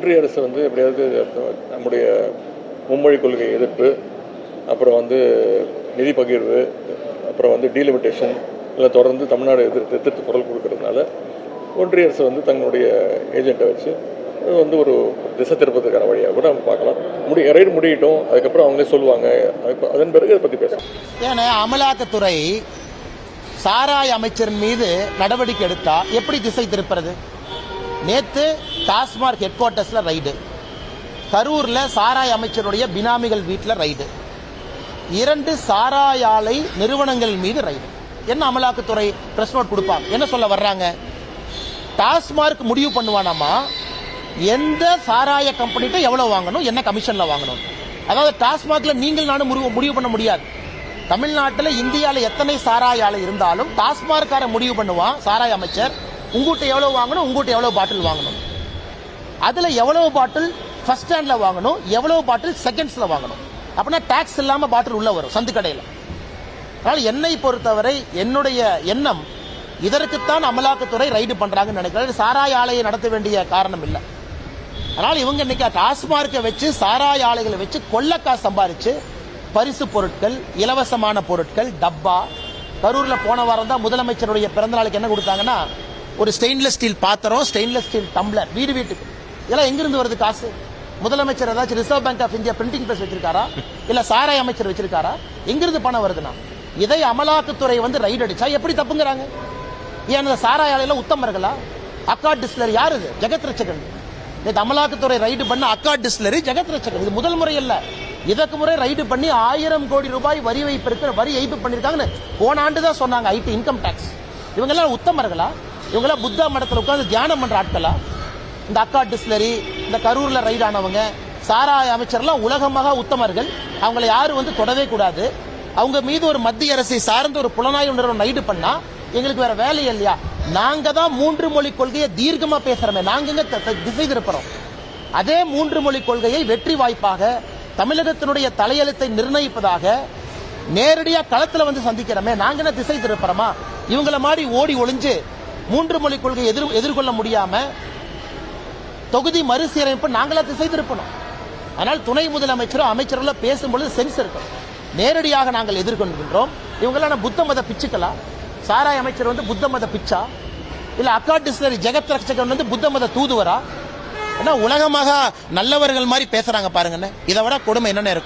ஒன்றிய அரசு வந்து எப்படியாவது நம்முடைய மும்மொழி கொள்கை எதிர்ப்பு அப்புறம் வந்து நிதி பகிர்வு அப்புறம் வந்து டீலிமிட்டேஷன் இல்லை தொடர்ந்து தமிழ்நாடு எதிர்த்து எதிர்த்து குரல் கொடுக்கறதுனால ஒன்றிய அரசு வந்து தங்களுடைய ஏஜெண்ட்டை வச்சு அது வந்து ஒரு திசை திருப்பதுக்கான வழியாக கூட நம்ம பார்க்கலாம். முடி ரைடு முடியட்டும் அதுக்கப்புறம் அவங்களே சொல்லுவாங்க. அதன் பிறகு அதை பற்றி பேசலாம். ஏன்னா அமலாக்கத்துறை சாராய அமைச்சரின் மீது நடவடிக்கை எடுத்தா எப்படி திசை திருப்புறது? நேற்று டாஸ்மார்க் ஹெட் குவார்ட்டர்ஸில் ரைடு கரூரில் சாராய் அமைச்சருடைய பினாமிகள் வீட்டில் ரைடு இரண்டு சாராய் ஆலை நிறுவனங்கள் மீது ரைடு என்ன அமலாக்கத்துறை பிரஸ் நோட் கொடுப்பாங்க என்ன சொல்ல வர்றாங்க? டாஸ்மார்க் முடிவு பண்ணுவானாமா? எந்த சாராய கம்பெனிகிட்ட எவ்வளோ வாங்கணும்? என்ன கமிஷனில் வாங்கணும்? அதாவது டாஸ்மாகில் நீங்கள் நானும் முடிவு முடிவு பண்ண முடியாது. தமிழ்நாட்டில் இந்தியாவில் எத்தனை சாராய ஆலை இருந்தாலும் டாஸ்மார்க்கார முடிவு பண்ணுவான் சாராய அமைச்சர். உங்ககிட்ட எவ்வளோ வாங்கணும் உங்ககிட்ட எவ்வளோ பாட்டில் வாங்கணும். அதில் எவ்வளோ பாட்டில் ஃபர்ஸ்ட் ஸ்டாண்டில் வாங்கணும் எவ்வளோ பாட்டில் செகண்ட்ஸில் வாங்கணும். அப்படின்னா டேக்ஸ் இல்லாமல் பாட்டில் உள்ளே வரும் சந்து கடையில். அதனால் என்னை பொறுத்தவரை என்னுடைய எண்ணம் இதற்குத்தான் அமலாக்கத்துறை ரைடு பண்ணுறாங்கன்னு நினைக்கிறேன். சாராய ஆலையை நடத்த வேண்டிய காரணம் இல்லை. அதனால் இவங்க இன்னைக்கு டாஸ்மார்க்கை வச்சு சாராய ஆலைகளை வச்சு கொள்ளக்காசு சம்பாதிச்சு பரிசு பொருட்கள் இலவசமான பொருட்கள் டப்பா கரூரில் போன வாரம் தான் முதலமைச்சருடைய பிறந்த நாளுக்கு என்ன கொடுத்தாங்கன்னா ஒரு ஸ்டெயின்லெஸ் ஸ்டீல் பாத்திரம் ஸ்டெயின்லெஸ் ஸ்டீல் டம்ளர் வீடு வீட்டுக்கு. இதெல்லாம் எங்கிருந்து வருது காசு? முதலமைச்சர் ஏதாச்சும் reserve bank of India printing press வச்சிருக்காரா? இல்ல சாராய அமைச்சர் வச்சிருக்காரா? எங்கிருந்து பணம் வருதுன்னா? இதை அமலாக்கத்துறை வந்து ரைடு அடிச்சா எப்படி தப்புங்கிறாங்க? ஏன் இந்த சாராய உத்தமர்களா அக்கா டிஸ்லரி யாரு இது? ஜெகத் ரச்சகன் நேற்று அமலாக்கத்துறை ரைடு பண்ண அக்கா டிஸ்லரி ஜெகத் ரச்சகன் இது முதல் முறை இல்ல. இதற்கு முறை ரைடு பண்ணி ஆயிரம் கோடி ரூபாய் வரி வைப்பு இருக்கிற வரி ஏய்ப்பு பண்ணிருக்காங்கன்னு போன ஆண்டு தான் சொன்னாங்க ஐடி இன்கம் டேக்ஸ் இவங்க எல்லாம் உத்தமர்களா இவங்களாம் புத்தா மடத்தில் உட்காந்து தியானம் பண்ணுற ஆட்களா? இந்த அக்கா டிஸ்லரி இந்த கரூரில் ரைடு ஆனவங்க சாராய அமைச்சர்லாம் உலகமாக உத்தமர்கள். அவங்கள யாரும் வந்து தொடவே கூடாது. அவங்க மீது ஒரு மத்திய அரசை சார்ந்த ஒரு புலனாய்வு நிறுவனம் நைடு பண்ணா எங்களுக்கு வேற வேலை இல்லையா? நாங்க தான் மூன்று மொழி கொள்கையை தீர்க்கமா பேசுறோமே. நாங்க திசை திருப்புறோம் அதே மூன்று மொழி கொள்கையை வெற்றி வாய்ப்பாக தமிழகத்தினுடைய தலையெழுத்தை நிர்ணயிப்பதாக நேரடியாக களத்தில் வந்து சந்திக்கிறோமே. நாங்க என்ன திசை திருப்புறோமா? இவங்கள மாதிரி ஓடி ஒளிஞ்சு மூன்று மொழி கொள்கை எதிர் எதிர்கொள்ள முடியாம தொகுதி மறுசீரமைப்பு நாங்களா திசை திருப்பணும் ஆனால் துணை முதலமைச்சரும் அமைச்சர்களும் பேசும்பொழுது சென்ஸ் இருக்கும் நேரடியாக நாங்கள் எதிர்கொள்கின்றோம். இவங்களாம் புத்த மத பிச்சுக்களா? சாராய் அமைச்சர் வந்து புத்த மத பிச்சா? இல்ல அக்கா ஜெகத் ரட்சகன் வந்து புத்த மத தூதுவரா? ஏன்னா உலகமாக நல்லவர்கள் மாதிரி பேசுறாங்க பாருங்கன்னு இதை விட கொடுமை என்னென்ன இருக்கும்?